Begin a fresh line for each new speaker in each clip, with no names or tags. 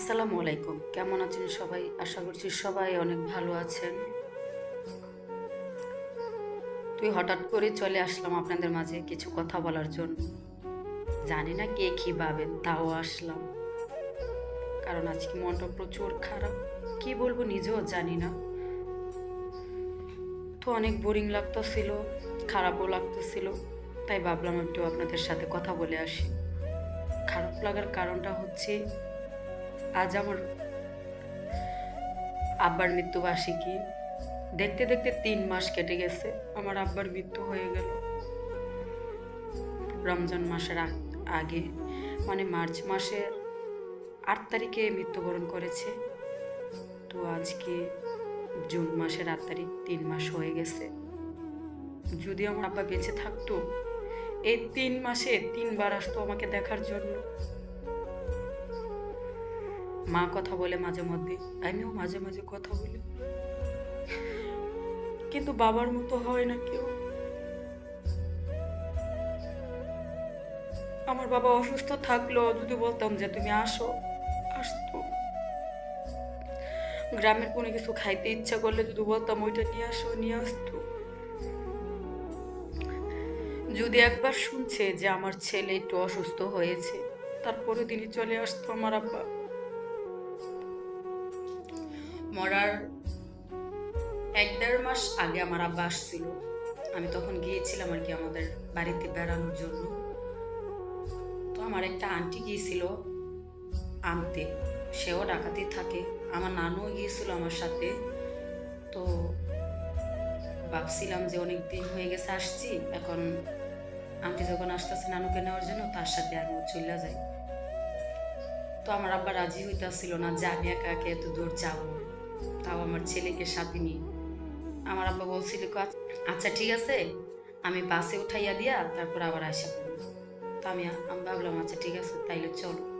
আসসালামু আলাইকুম। কেমন আছেন সবাই? আশা করছি সবাই অনেক ভালো আছেন। তুই হঠাৎ করে চলে আসলাম আপনাদের মাঝে কিছু কথা বলার জন্য। জানি না কে কী ভাবেন তাও আসলাম। কারণ আজকে মনটা প্রচুর খারাপ। কি বলব নিজেও জানি না। তো অনেক বোরিং লাগতেছিল, খারাপও লাগতেছিল। তাই ভাবলাম একটু আপনাদের সাথে কথা বলে আসি। খারাপ লাগার কারণটা হচ্ছে আজ আমার আব্বার মৃত্যুবার্ষিকী দেখতে দেখতে তিন মাস কেটে গেছে, আমার আব্বার মৃত্যু হয়ে গেল। রমজান মাসের আগ- মানে মার্চ মাসের আট তারিখে মৃত্যুবরণ করেছে। তো আজকে জুন মাসের আট তারিখ তিন মাস হয়ে গেছে। যদি আমার আব্বা বেঁচে থাকতো, এই তিন মাসে তিনবার আসতো আমাকে দেখার জন্য। মা কথা বলে মাঝে মধ্যে, আমিও মাঝে মাঝে কথা বলি। কিন্তু বাবার মতো হয় না কেউ। আমার বাবা অসুস্থ থাকল যদি বলতাম যে তুমি আসো, আসতো। গ্রামের কোনো কিছু খাইতে ইচ্ছা করলে যদি বলতাম ওইটা নিয়ে আসো, নিয়ে আসতো। যদি একবার শুনছে যে আমার ছেলে একটু অসুস্থ হয়েছে, তারপরে তিনি চলে আসতো আমার আব্বা। মরার এক দেড় মাস আগে আমার আব্বা আসছিল। আমি তখন গিয়েছিলাম আর কি আমাদের বাড়িতে বেড়ানোর জন্য। তো আমার একটা আন্টি গিয়েছিল আনতে। সেও ডাকাতেই থাকে। আমার নানুও গিয়েছিল আমার সাথে। তো ভাবছিলাম যে অনেক দিন হয়ে গেছে, আসছি। এখন আন্টি যখন আসতেছে নানুকে নেওয়ার জন্য, তার সাথে আমি চলে যাই। তো আমার আব্বা রাজি হইতেছিল না যে আমি একা একা এত দূর যাব। তাও আমার ছেলেকে সাথে নিয়ে। আমার আব্বা বলছিল, "আচ্ছা- ঠিক আছে, আমি বাসে উঠাইয়া দিয়া তারপর আবার আসা করব তো আমি ভাবলাম আচ্ছা ঠিক আছে, তাইলে চলো।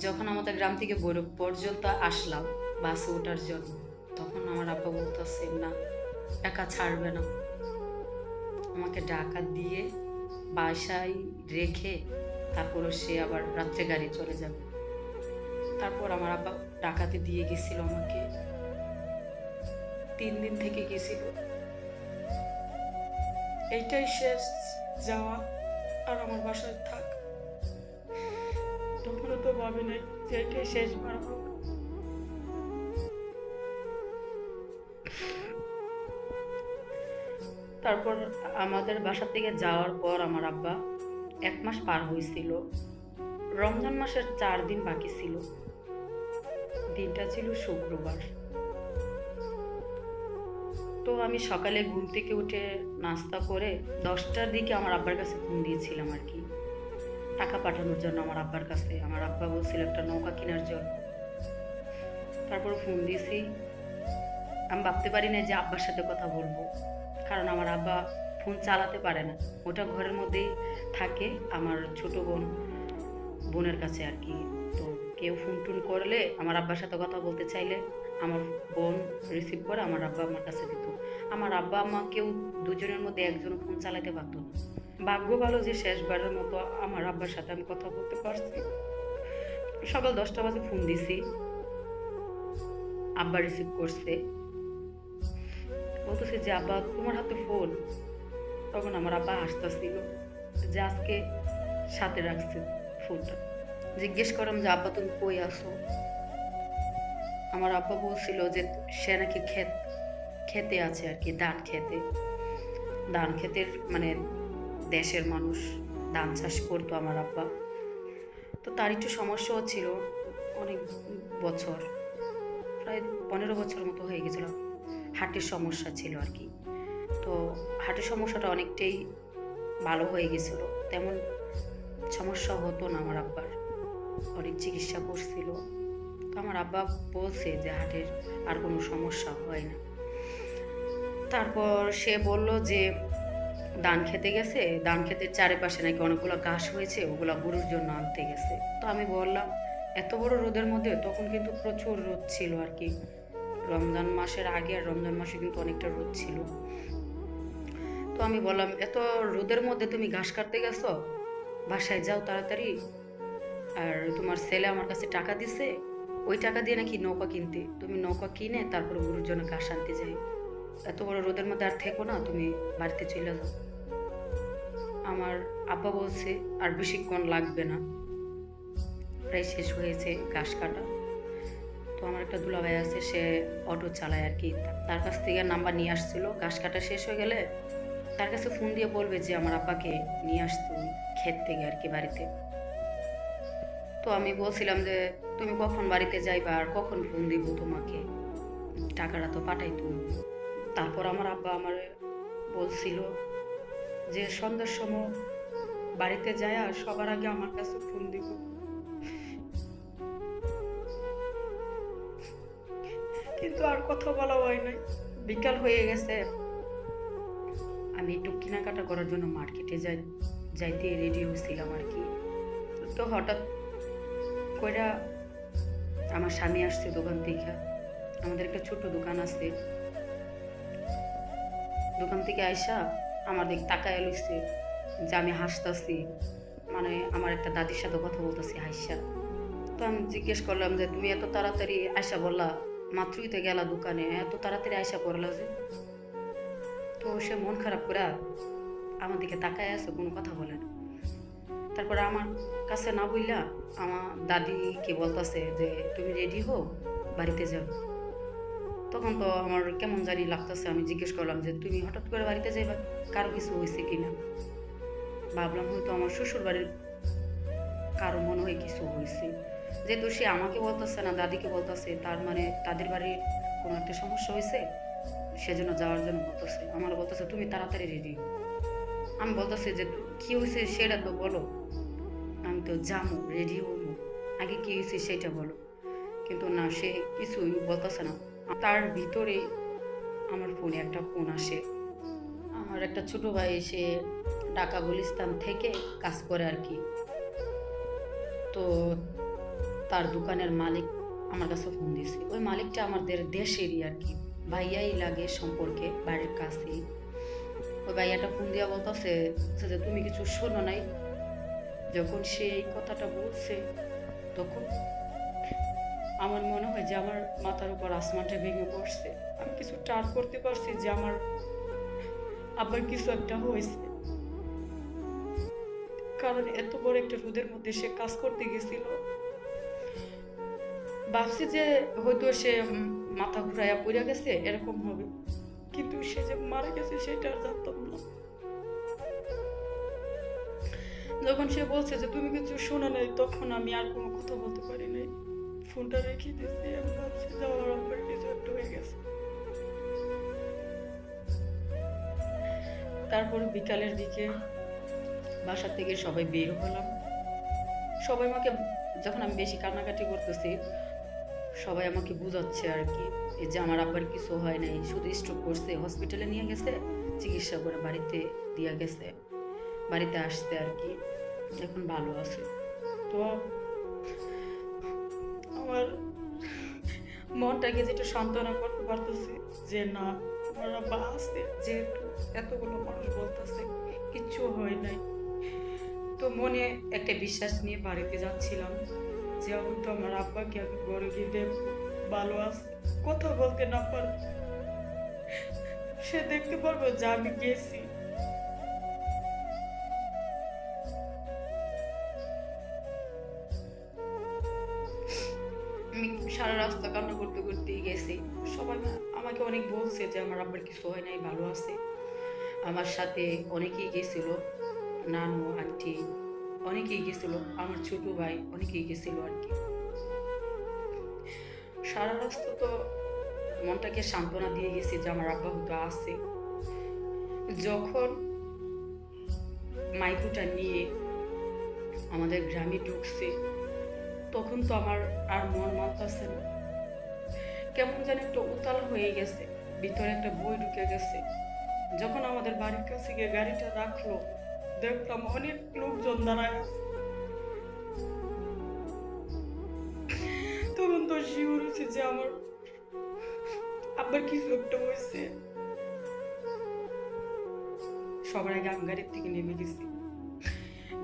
যখন আমাদের গ্রাম থেকে বৈরব পর্যন্ত আসলাম বাসে ওঠার জন্য, তখন আমার আব্বা বলতেছে, না, একা ছাড়বে না। আমাকে ডাকা দিয়ে বাসায় রেখে তারপরে সে আবার রাত্রে গাড়ি চলে যাবে। তারপর আমার আব্বা ডাকাতে দিয়ে গেছিল আমাকে। তিন দিন থেকে গেছিল। এইটাই শেষ যাওয়া আর আমার বাসায় থাক। তখনও তো ভাবি নাই যে এটাই শেষবার হোক। তারপর আমাদের বাসা থেকে যাওয়ার পর আমার আব্বা এক মাস পার হয়েছিল। রমজান মাসের চার দিন বাকি ছিল। দিনটা ছিল শুক্রবার। তো আমি সকালে ঘুম থেকে উঠে নাস্তা করে দশটার দিকে আমার আব্বার কাছে ফোন দিয়েছিলাম আর কি। টাকা পাঠানোর জন্য আমার আব্বার কাছে। আমার আব্বা বলছিল, একটা নৌকা কেনার জন্য। তারপর ফোন দিয়েছি আমি ভাবতে পারি না যে আব্বার সাথে কথা বলব। কারণ আমার আব্বা ফোন চালাতে পারে না। ওটা ঘরের মধ্যেই থাকে আমার ছোট বোন, বোনের কাছে আর কি। কেউ ফোন টুন করলে, আমার আব্বার সাথে কথা বলতে চাইলে আমার বোন রিসিভ করে, আমার আব্বা আমার কাছে দিত। আমার আব্বা আম্মা কেউ দুজনের মধ্যে একজন ফোন চালাতে পারতো না। ভাগ্য ভালো যে শেষবারের মতো আমার আব্বার সাথে আমি কথা বলতে পারছি। সকাল দশটা বাজে ফোন দিছি। আব্বা রিসিভ করছে। বলতেছে যে, আব্বা, তোমার হাতে ফোন তখন আমার আব্বা হাসতেছিল যে, আজকে সাথে রাখছে ফোনটা জিজ্ঞেস করলাম যে, আব্বা, তুমি কই আসো আমার আব্বা বলছিল যে, সে নাকি ক্ষেত খেতে আছে আর কি ধান খেতে ধান ক্ষেতের মানে দেশের মানুষ ধান চাষ করতো আমার আব্বা। তো তার একটু সমস্যাও ছিল, অনেক বছর, প্রায় পনেরো বছর মতো হয়ে গেছিল হার্টের সমস্যা ছিল আর কি তো হার্টের সমস্যাটা অনেকটাই ভালো হয়ে গেছিল, তেমন সমস্যা হতো না আমার আব্বার অনেক চিকিৎসা করছিল। তো আমার আব্বা বলছে যে হার্টের আর কোনো সমস্যা হয় না। তারপর সে বলল যে ধান খেতে গেছে, ধান খেতের চারিপাশে নাকি অনেকগুলো ঘাস হয়েছে, ওগুলো গরুর জন্য আনতে গেছে। তো আমি বললাম, এত বড় রোদের মধ্যে তখন কিন্তু প্রচুর রোদ ছিল আর কি। রমজান মাসের আগে আর রমজান মাসে কিন্তু অনেকটা রোদ ছিল। তো আমি বললাম, এত রোদের মধ্যে তুমি ঘাস কাটতে গেছো, বাসায় যাও তাড়াতাড়ি আর তোমার ছেলে আমার কাছে টাকা দিছে, ওই টাকা দিয়ে নাকি নৌকা কিনতে। তুমি নৌকা কিনে তারপর গরুর জন্য ঘাস আনতে যাই। এত বড় রোদের মধ্যে আর থেকো না, তুমি বাড়িতে চলে যাও। আমার আব্বা বলছে, আর বেশিক্ষণ লাগবে না। প্রায় শেষ হয়েছে ঘাস কাটা। তো আমার একটা দুলাভাই আছে, সে অটো চালায় আর কি। তার কাছ থেকে নাম্বার নিয়ে আসছিল। ঘাস কাটা শেষ হয়ে গেলে তার কাছে ফোন দিয়ে বলবে যে, আমার আব্বাকে নিয়ে আসতো ক্ষেত থেকে আর কি বাড়িতে। তো আমি বলছিলাম যে, তুমি কখন বাড়িতে যাইবা আর কখন ফোন দিব তোমাকে? টাকাটা তো পাঠাই তুমি তারপর আমার আব্বা আমার বলছিল যে, সন্ধ্যার সময় বাড়িতে যায় আর সবার আগে আমার কাছে ফোন দিব। কিন্তু আর কথা বলা হয় নাই। বিকাল হয়ে গেছে। আমি একটু কেনাকাটা করার জন্য মার্কেটে যাই, যাইতে রেডি হয়েছিলাম আর কি। তো হঠাৎ কইরা আমার স্বামী আসছে দোকান থেকে। আমাদের একটা ছোট দোকান আছে। দোকান থেকে আইসা আমার দিক তাকায় লইছে। যে আমি হাসতাছি। মানে আমার একটা দাদির সাথে কথা বলতেছি হাসা তো আমি জিজ্ঞেস করলাম যে, তুমি এত তাড়াতাড়ি আয়সা বললা, মাত্রই তো গেলা দোকানে, এত তাড়াতাড়ি আয়সা পড়লা যে? তো সে মন খারাপ করে আমার দিকে তাকায় আছে, কোনো কথা বলে না। তারপরে আমার কাছে না বললা আমার দাদিকে বলতেছে যে, তুমি রেডি হো বাড়িতে যাও। তখন তো আমার কেমন জানি লাগতেছে। আমি জিজ্ঞেস করলাম যে, তুমি হঠাৎ করে বাড়িতে যাইবা? কারও কিছু হয়েছে কি না ভাবলাম, হয়তো আমার শ্বশুর বাড়ির কারও মনে হয় কিছু হয়েছে যেহেতু সে আমাকে বলতেছে না, দাদিকে বলতেছে, তার মানে তাদের বাড়ির কোনো একটা সমস্যা হয়েছে সেজন্য যাওয়ার জন্য বলতেছে। আমার বলতেছে, তুমি তাড়াতাড়ি রেডি আমি বলতেছি যে, কি হয়েছে সেটা তো বলো। তো যাব রেডি হব। আগে কি হয়েছে সেটা বলো। কিন্তু না, সে কিছুই বলতেছে না। তার ভিতরে আমার ফোনে একটা ফোন আসে। আমার একটা ছোট ভাই এসে ঢাকা গুলিস্তান থেকে কাজ করে আর কি। তো তার দোকানের মালিক আমার কাছে ফোন দিয়েছে। ওই মালিকটা আমাদের দেশেরই আর কি। ভাইয়াই লাগে সম্পর্কে, বাড়ির কাছেই। ওই ভাইয়াটা ফোন দিয়া বলতেছে যে, তুমি কিছু শোনো নাই? যখন সে এই কথাটা বলছে, তখন আমার মনে হয় যে আমার মাথার উপর আসমানটা ভেঙে পড়ছে। আমি কিছু টার করতে পারছি যে আমার আবার কিছু একটা হয়েছে। কারণ এত বড় একটা রোদের মধ্যে সে কাজ করতে গেছিল। ভাবছি যে হয়তো সে মাথা ঘুরাইয়া পড়ে গেছে, এরকম হবে। কিন্তু সে যে মারা গেছে, সেটা জানতাম না। যখন সে বলছে যে তুমি কিছু শোনো নাই, তখন আমি আর কোনো কথা বলতে পারি নাই। ফোনটা রেখে দিয়েছি, আমি ভাবছি যে আমার আব্বার কিছু একটা হয়ে গেছে। তারপর বিকালের দিকে বাসা থেকে সবাই বের হলাম। সবাই আমাকে, যখন আমি বেশি কান্নাকাটি করতেছি, সবাই আমাকে বুঝাচ্ছে আর কি, এই যে আমার আব্বার কিছু হয় নাই, শুধু স্ট্রোক করছে হসপিটালে নিয়ে গেছে, চিকিৎসা করে বাড়িতে দিয়ে গেছে। বাড়িতে আসতে আর কি। এখন ভালো আছে। তো আমার মনটাকে যেটা সান্ত্বনা করতে পারতেছে যে না, আমার আব্বা আছে, যেহেতু এতগুলো মানুষ বলতেছে, কিচ্ছু হয় নাই। তো মনে একটা বিশ্বাস নিয়ে বাড়িতে যাচ্ছিলাম যে হয়তো আমার আব্বাকে আমি ঘরে গিয়ে দেখব ভালো আছে। কথা বলতে না পার সে দেখতে পারব যে আমি গেছি। সারা রাস্তা কান্না করতে করতেই গেছি। সবাই আমাকে অনেক বলছে যে আমার আব্বার কিছু হয় নাই, ভালো আছে। আমার সাথে অনেকেই গেছিল, নানু, আন্টি, অনেকেই গেছিল, আমার ছোট ভাই, অনেকেই গেছিল আর কি। সারা রাস্তা তো মনটাকে সান্ত্বনা দিয়ে গেছি যে আমার আব্বা হয়তো আছে। যখন মাইকুটা নিয়ে আমাদের গ্রামে ঢুকছে তখন তো আমার আর মন মানতেছে না। কেমন যেন একটা উতাল হয়ে গেছে, ভিতরে একটা বই ঢুকে গেছে। যখন আমাদের বাড়ির কাছে গিয়ে গাড়িটা রাখল, দেখলাম অনেক লোকজন দাঁড়ায় তখন তো শিওর হয়েছে যে আমার আবার কিছু একটা হয়েছে। সবার আগে আমি গাড়ির থেকে নেমে গেছি।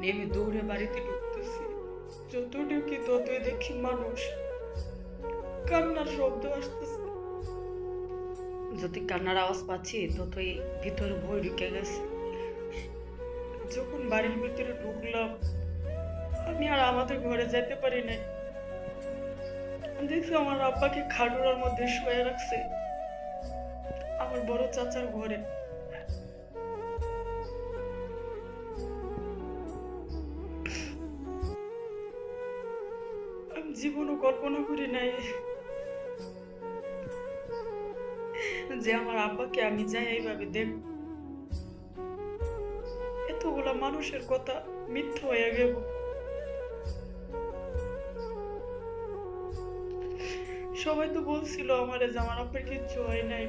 নেমে দৌড়ে বাড়িতে ঢুকতেছি
যতটুকু ততই দেখি মানুষ। কান্নার শব্দ আসতেছে।
যত কান্নার আওয়াজ পাচ্ছি ততই ভিতরে ভয় ঢুকে গেছে।
যখন বাড়ির ভিতরে ঢুকলাম আমি আর আমাদের ঘরে যেতে পারি নাই। দেখছি আমার আব্বাকে খাটুরার মধ্যে শুয়ে রাখছে। আমার বড় চাচার ঘরে। জীবনও কল্পনা করি নাই। যে আমার আব্বাকে আমি যাই এইভাবে দেখ। এতগুলা মানুষের কথা মিথ্যা হয়ে গেল। সবাই তো বলছিল আমারে যে আমার আব্বার কিচ্ছু হয় নাই।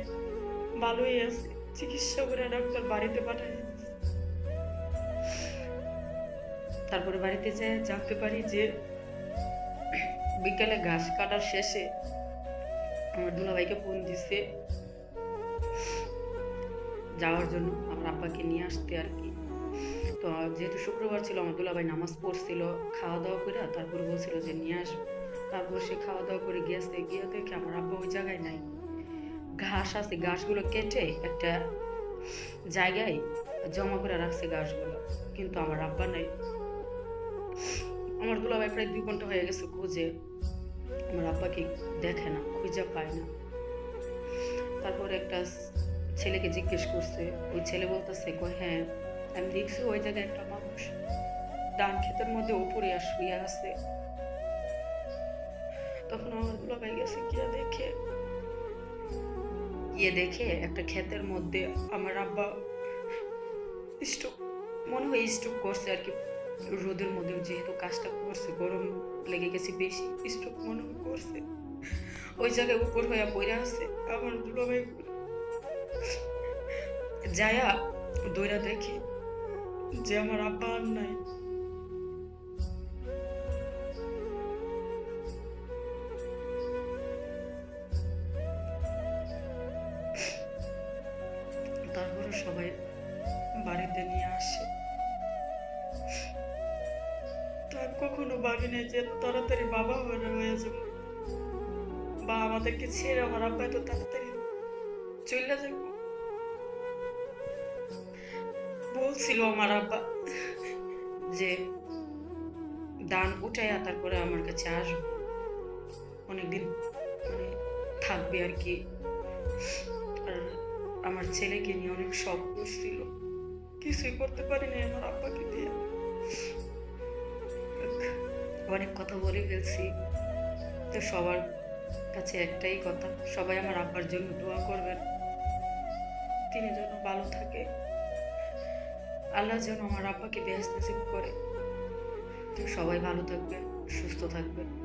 ভালোই আছে, চিকিৎসা করে ডাক্তার বাড়িতে পাঠাই
তারপরে বাড়িতে যেয়ে জানতে পারি যে বিকেলে ঘাস কাটার শেষে আমার দুলাভাইকে ফোন দিছে। যাওয়ার জন্য আমার আব্বাকে নিয়ে আসতে আর কি। তো যেহেতু শুক্রবার ছিল, আমার দুলাভাই নামাজ পড়ছিল খাওয়া দাওয়া করে তারপরে বলছিল যে নিয়ে আসব তারপর সে খাওয়া দাওয়া করে গিয়েছে, গিয়ে দেখে আমার আব্বা ওই জায়গায় নাই। ঘাস আছে, ঘাসগুলো কেটে একটা জায়গায় জমা করে রাখছে ঘাসগুলো, কিন্তু আমার আব্বা নাই। আমার দুলাভাই প্রায় দুই ঘণ্টা হয়ে গেছে খুঁজে। আমার আব্বাকে দেখে না, খুঁজে পায় না। তারপরে একটা ছেলেকে জিজ্ঞেস করছে, ওই ছেলে বলতেছে, কয় হ্যাঁ আমি দেখছি ওই জায়গায় একটা মানুষ। ডান ক্ষেতের মধ্যে উপরে আর শুয়ে আছে। তখন আমার দুলাভাই গেছে, গিয়ে দেখে। গিয়ে দেখে একটা ক্ষেতের মধ্যে আমার আব্বা স্টোক মনে হয় স্টোক করছে আর কি। রোদের মধ্যে যেহেতু কাজটা করছে, গরম লেগে গেছে বেশি স্ট্রোক মনে করছে। ওই জায়গায় উপর হয়ে পড়ে আসছে আমার দুলাভাই যায়া দৌড়া দেখে যে আমার আব্বা আর নাই। কখনো ভাবি নাই যে তাড়াতাড়ি বাবা হয়ে যাবে। বা আমাদেরকে ছেড়ে আমার আব্বা এত তাড়াতাড়ি চলে যাবে। বলছিল আমার আব্বা যে, দান উঠাইয়া তারপরে আমার কাছে আসব। অনেকদিন মানে থাকবে আর কি। আর আমার ছেলেকে নিয়ে অনেক শখ করছিল। কিছুই করতে পারিনি আমার আব্বাকে দিয়ে। অনেক কথা বলে ফেলছি। তো সবার কাছে একটাই কথা, সবাই আমার আব্বার জন্য দোয়া করবেন। তিনি যেন ভালো থাকে। আল্লাহ যেন আমার আব্বাকে বেহেস্ত করে। তো সবাই ভালো থাকবেন, সুস্থ থাকবেন।